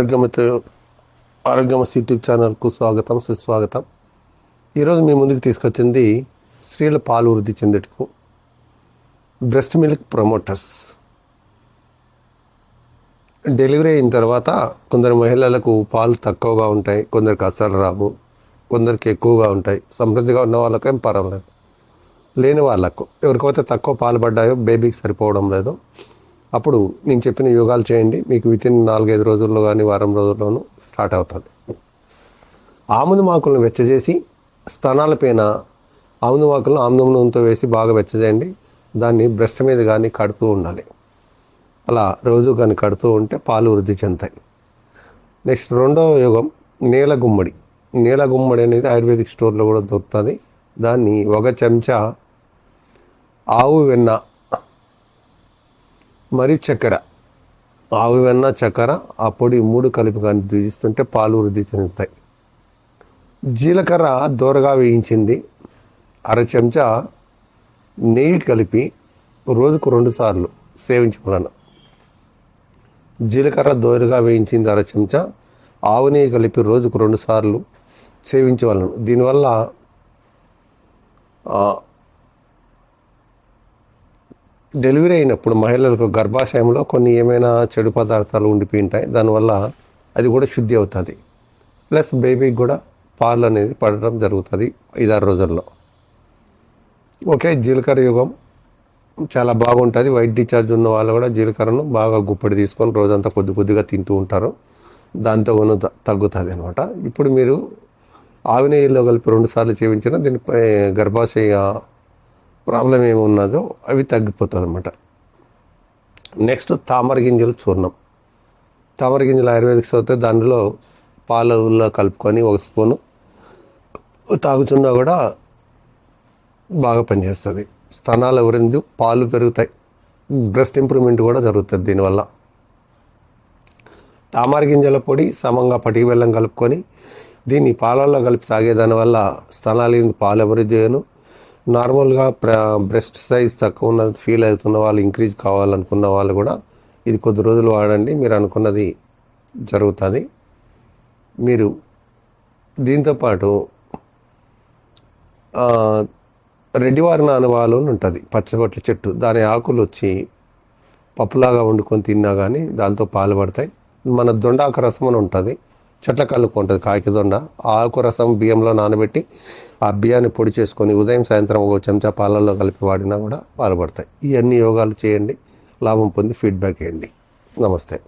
ఆరోగ్యమతో ఆరోగ్యమస్ YouTube ఛానల్కు స్వాగతం సుస్వాగతం. ఈరోజు మీ ముందుకు తీసుకొచ్చింది స్త్రీల పాలు వృద్ధి చెందుటకు బ్రెస్ట్ మిల్క్ ప్రమోటర్స్. డెలివరీ అయిన తర్వాత కొందరు మహిళలకు పాలు తక్కువగా ఉంటాయి కొందరికి అసలు రావు కొందరికి ఎక్కువగా ఉంటాయి. సమృద్ధిగా ఉన్న వాళ్ళకేం ఏం పర్వాలేదు. లేని వాళ్ళకు ఎవరికైతే తక్కువ పాలు పడ్డాయో బేబీకి సరిపోవడం లేదు. అప్పుడు నేను చెప్పిన యోగాలు చేయండి. మీకు విత్ ఇన్ నాలుగైదు రోజుల్లో కానీ వారం రోజుల్లోనూ స్టార్ట్ అవుతుంది. ఆముదు మాకులను వెచ్చజేసి స్తనాలపైన ఆముదు మాకులను ఆముదం నూనెతో వేసి బాగా వెచ్చజేయండి. దాన్ని బ్రెస్ట్ మీద కానీ కడుతూ ఉండాలి. అలా రోజు కానీ కడుతూ ఉంటే పాలు వృద్ధి చెందుతాయి. నెక్స్ట్ రెండవ యోగం నీల గుమ్మడి. నీల గుమ్మడి అనేది ఆయుర్వేదిక్ స్టోర్లో కూడా దొరుకుతుంది. దాన్ని ఒక చెంచా ఆవు వెన్న మరియు చక్కెర. ఆవు వెన్న చక్కెర ఆ పొడి మూడు కలిపి కానీ తీస్తుంటే పాలు వృద్ధి చెందుతాయి జీలకర్ర దూరగా వేయించింది. అర చెంచా నెయ్యి కలిపి రోజుకు రెండు సార్లు సేవించమన్నాను జీలకర్ర దోరగా వేయించింది అర చెంచా ఆవు నెయ్యి కలిపి రోజుకు రెండు సార్లు సేవించవలను. దీనివల్ల డెలివరీ అయినప్పుడు మహిళలకు గర్భాశయంలో కొన్ని ఏమైనా చెడు పదార్థాలు ఉండిపోయి ఉంటాయి దానివల్ల అది కూడా శుద్ధి అవుతుంది. ప్లస్ బేబీకి కూడా పాలు అనేది పడడం జరుగుతుంది ఐదారు రోజుల్లో. ఓకే జీలకర్ర యుగం చాలా బాగుంటుంది. వైట్ డిశ్చార్జ్ ఉన్న వాళ్ళు కూడా జీలకర్రను బాగా గుప్పడి తీసుకొని రోజంతా కొద్ది కొద్దిగా తింటూ ఉంటారు. దాంతో కొను తగ్గుతుంది అనమాట ఇప్పుడు మీరు ఆవినేయుల్లో కలిపి రెండు సార్లు చేయించిన దీనిపై గర్భాశయ ప్రాబ్లం ఏమి ఉన్నదో అవి తగ్గిపోతుంది అనమాట నెక్స్ట్ తామర గింజలు చూర్ణం. తామర గింజలు ఆయుర్వేదిక్ చదివితే దానిలో పాలలో కలుపుకొని ఒక స్పూను తాగుతున్నా కూడా బాగా పనిచేస్తుంది. స్తనాల ఎవరింది పాలు పెరుగుతాయి. బ్రెస్ట్ ఇంప్రూవ్మెంట్ కూడా జరుగుతుంది దీనివల్ల. తామర గింజల పొడి సమంగా పటికి బెల్లం కలుపుకొని దీన్ని పాలల్లో కలిపి తాగేదాని వల్ల పాలు అభివృద్ధి చేయను. నార్మల్గా ప్ర బ్రెస్ట్ సైజ్ తక్కువ ఉన్న ఫీల్ అవుతున్న వాళ్ళు ఇంక్రీజ్ కావాలనుకున్న వాళ్ళు కూడా ఇది కొద్ది రోజులు వాడండి. మీరు అనుకున్నది జరుగుతుంది. మీరు దీంతోపాటు ఆ, రెడ్డివారిన అనుభవాలు అని ఉంటుంది పచ్చబొట్ల చెట్టు. దాని ఆకులు వచ్చి పప్పులాగా వండుకొని తిన్నా కానీ దాంతో పాలు పడతాయి. మన దొండాక రసం అని ఉంటుంది. చెట్ల కలుపు ఉంటుంది కాకిదొండ ఆకు రసం బియ్యంలో నానబెట్టి ఆ బియ్యాన్ని పొడి చేసుకొని ఉదయం సాయంత్రం ఒక చెంచా పాలల్లో కలిపి వాడినా కూడా పాల్పడతాయి ఇవన్నీ యోగాలు చేయండి లాభం పొంది ఫీడ్బ్యాక్ ఇవ్వండి. నమస్తే.